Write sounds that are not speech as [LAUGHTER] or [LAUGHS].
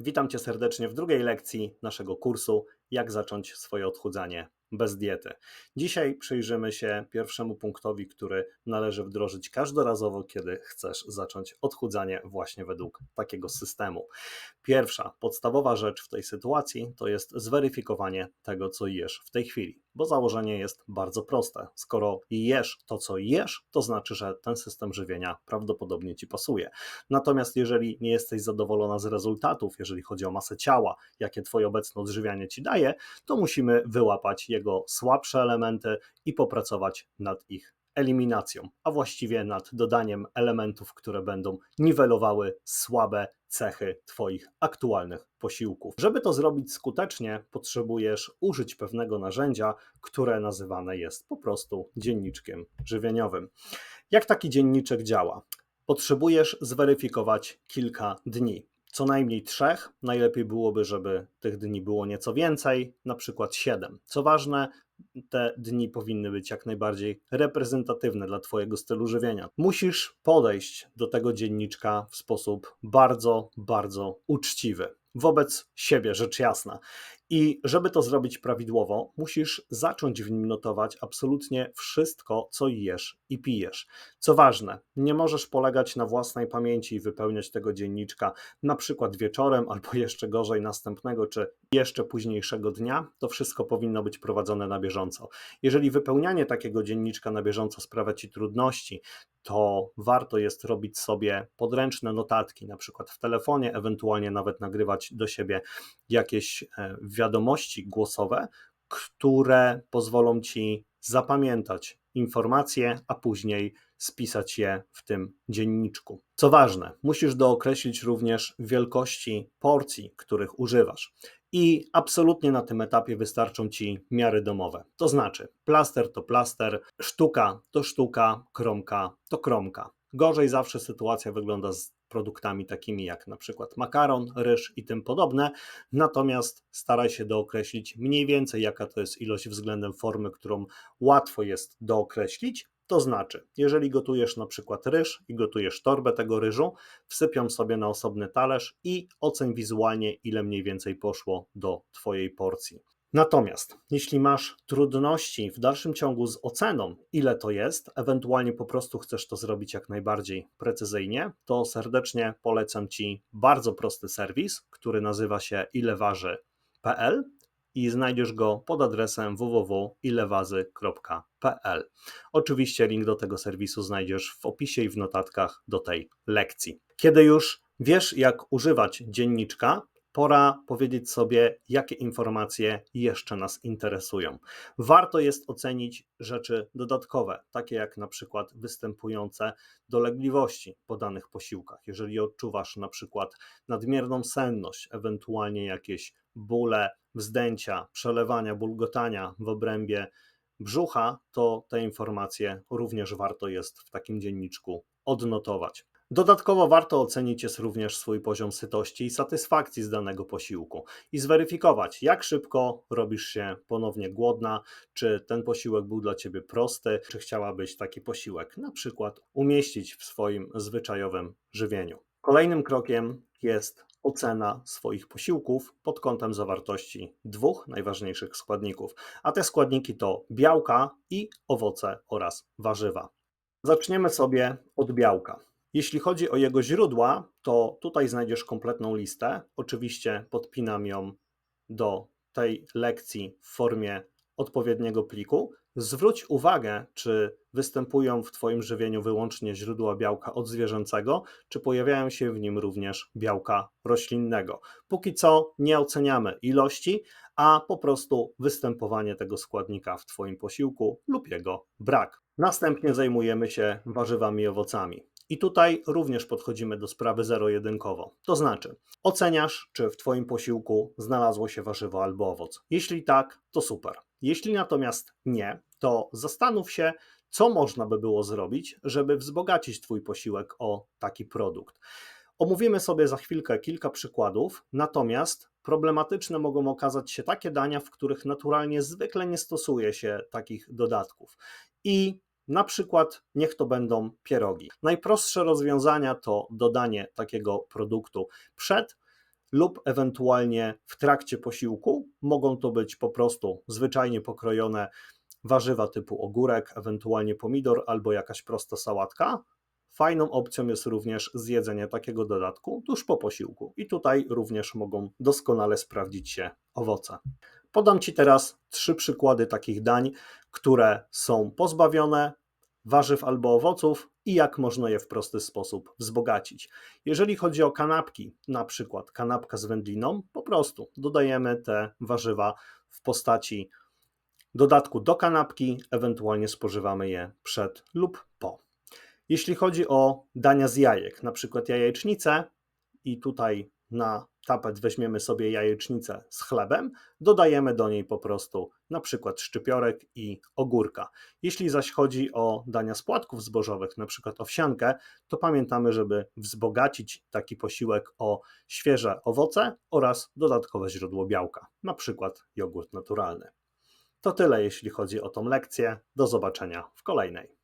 Witam Cię serdecznie w drugiej lekcji naszego kursu Jak zacząć swoje odchudzanie bez diety. Dzisiaj przyjrzymy się pierwszemu punktowi, który należy wdrożyć każdorazowo, kiedy chcesz zacząć odchudzanie właśnie według takiego systemu. Pierwsza, podstawowa rzecz w tej sytuacji to jest zweryfikowanie tego, co jesz w tej chwili, bo założenie jest bardzo proste. Skoro jesz to, co jesz, to znaczy, że ten system żywienia prawdopodobnie ci pasuje. Natomiast jeżeli nie jesteś zadowolona z rezultatów, jeżeli chodzi o masę ciała, jakie Twoje obecne odżywianie ci daje, to musimy wyłapać jego słabsze elementy i popracować nad ich eliminacją, a właściwie nad dodaniem elementów, które będą niwelowały słabe cechy Twoich aktualnych posiłków. Żeby to zrobić skutecznie, potrzebujesz użyć pewnego narzędzia, które nazywane jest po prostu dzienniczkiem żywieniowym. Jak taki dzienniczek działa? Potrzebujesz zweryfikować kilka dni co najmniej trzech. Najlepiej byłoby, żeby tych dni było nieco więcej, na przykład siedem. Co ważne, te dni powinny być jak najbardziej reprezentatywne dla Twojego stylu żywienia. Musisz podejść do tego dzienniczka w sposób bardzo, bardzo uczciwy. Wobec siebie, rzecz jasna. I żeby to zrobić prawidłowo, musisz zacząć w nim notować absolutnie wszystko, co jesz i pijesz. Co ważne, nie możesz polegać na własnej pamięci i wypełniać tego dzienniczka na przykład wieczorem albo [LAUGHS] jeszcze gorzej następnego czy jeszcze późniejszego dnia. To wszystko powinno być prowadzone na bieżąco. Jeżeli wypełnianie takiego dzienniczka na bieżąco sprawia ci trudności, to warto jest robić sobie podręczne notatki, na przykład w telefonie, ewentualnie nawet nagrywać do siebie jakieś e, wiadomości głosowe, które pozwolą ci zapamiętać informacje, a później spisać je w tym dzienniczku. Co ważne, musisz dookreślić również wielkości porcji, których używasz. I absolutnie na tym etapie wystarczą ci miary domowe. To znaczy, plaster to plaster, sztuka to sztuka, kromka to kromka. Gorzej zawsze sytuacja wygląda z produktami takimi jak na przykład makaron, ryż i tym podobne. Natomiast staraj się dookreślić mniej więcej, jaka to jest ilość względem formy, którą łatwo jest dookreślić. To znaczy, jeżeli gotujesz na przykład ryż i gotujesz torbę tego ryżu, wsypią sobie na osobny talerz i oceń wizualnie, ile mniej więcej poszło do Twojej porcji. Natomiast jeśli masz trudności w dalszym ciągu z oceną, ile to jest, ewentualnie po prostu chcesz to zrobić jak najbardziej precyzyjnie, to serdecznie polecam Ci bardzo prosty serwis, który nazywa się ileważy.pl i znajdziesz go pod adresem www.ilewazy.pl. Oczywiście link do tego serwisu znajdziesz w opisie i w notatkach do tej lekcji. Kiedy już wiesz, jak używać dzienniczka, pora powiedzieć sobie, jakie informacje jeszcze nas interesują. Warto jest ocenić rzeczy dodatkowe, takie jak na przykład występujące dolegliwości po danych posiłkach. Jeżeli odczuwasz na przykład nadmierną senność, ewentualnie jakieś bóle, wzdęcia, przelewania, bulgotania w obrębie brzucha, to te informacje również warto jest w takim dzienniczku odnotować. Dodatkowo warto ocenić jest również swój poziom sytości i satysfakcji z danego posiłku i zweryfikować, jak szybko robisz się ponownie głodna, czy ten posiłek był dla ciebie prosty, czy chciałabyś taki posiłek na przykład umieścić w swoim zwyczajowym żywieniu. Kolejnym krokiem jest ocena swoich posiłków pod kątem zawartości dwóch najważniejszych składników, a te składniki to białka i owoce oraz warzywa. Zaczniemy sobie od białka. Jeśli chodzi o jego źródła, to tutaj znajdziesz kompletną listę. Oczywiście podpinam ją do tej lekcji w formie odpowiedniego pliku. Zwróć uwagę, czy występują w Twoim żywieniu wyłącznie źródła białka odzwierzęcego, czy pojawiają się w nim również białka roślinnego. Póki co nie oceniamy ilości, a po prostu występowanie tego składnika w Twoim posiłku lub jego brak. Następnie zajmujemy się warzywami i owocami. I tutaj również podchodzimy do sprawy zero-jedynkowo. To znaczy, oceniasz, czy w Twoim posiłku znalazło się warzywo albo owoc. Jeśli tak, to super. Jeśli natomiast nie, to zastanów się, co można by było zrobić, żeby wzbogacić Twój posiłek o taki produkt. Omówimy sobie za chwilkę kilka przykładów, natomiast problematyczne mogą okazać się takie dania, w których naturalnie zwykle nie stosuje się takich dodatków. I na przykład niech to będą pierogi. Najprostsze rozwiązania to dodanie takiego produktu przed lub ewentualnie w trakcie posiłku. Mogą to być po prostu zwyczajnie pokrojone warzywa typu ogórek, ewentualnie pomidor albo jakaś prosta sałatka. Fajną opcją jest również zjedzenie takiego dodatku tuż po posiłku i tutaj również mogą doskonale sprawdzić się owoce. Podam Ci teraz trzy przykłady takich dań, które są pozbawione warzyw albo owoców i jak można je w prosty sposób wzbogacić. Jeżeli chodzi o kanapki, na przykład kanapka z wędliną, po prostu dodajemy te warzywa w postaci dodatku do kanapki, ewentualnie spożywamy je przed lub po. Jeśli chodzi o dania z jajek, na przykład jajecznicę i tutaj na tapet weźmiemy sobie jajecznicę z chlebem, dodajemy do niej po prostu na przykład szczypiorek i ogórka. Jeśli zaś chodzi o dania z płatków zbożowych, na przykład owsiankę, to pamiętamy, żeby wzbogacić taki posiłek o świeże owoce oraz dodatkowe źródło białka, na przykład jogurt naturalny. To tyle, jeśli chodzi o tą lekcję. Do zobaczenia w kolejnej.